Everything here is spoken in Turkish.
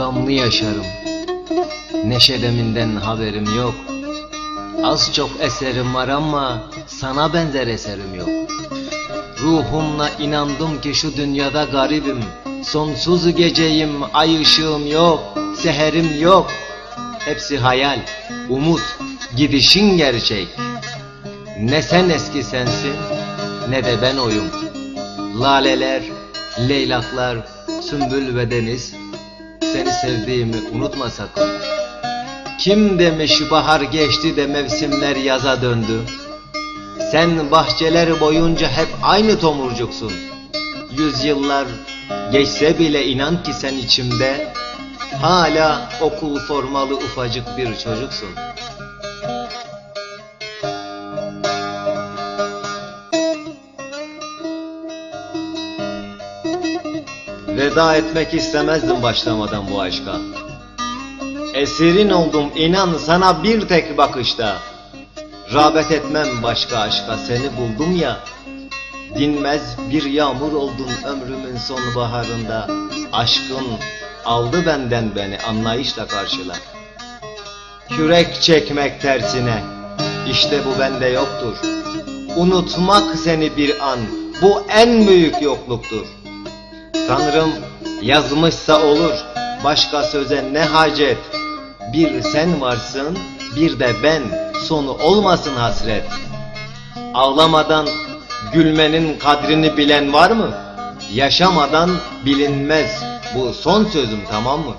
gamlı yaşarım. Neşedeminden haberim yok. Az çok eserim var ama sana benzer eserim yok. Ruhumla inandım ki şu dünyada garibim. Sonsuz geceyim, ay ışığım yok, seherim yok. Hepsi hayal, umut, gidişin gerçek. Ne sen eski sensin, ne de ben oyum. Laleler, leylaklar, sümbül ve deniz. Seni sevdiğimi unutma sakın. Kim demiş bahar geçti de mevsimler yaza döndü? Sen bahçeler boyunca hep aynı tomurcuksun. Yüzyıllar geçse bile inan ki sen içimde hala okul formalı ufacık bir çocuksun. Veda etmek istemezdim başlamadan bu aşka. Esirin oldum inan sana bir tek bakışta. Rağbet etmem başka aşka seni buldum ya. Dinmez bir yağmur oldun ömrümün sonbaharında. Aşkın aldı benden beni anlayışla karşıla. Kürek çekmek tersine işte bu bende yoktur. Unutmak seni bir an bu en büyük yokluktur. Tanrım yazmışsa olur başka söze ne hacet. Bir sen varsın bir de ben sonu olmasın hasret. Ağlamadan gülmenin kadrini bilen var mı? Yaşamadan bilinmez bu son sözüm tamam mı?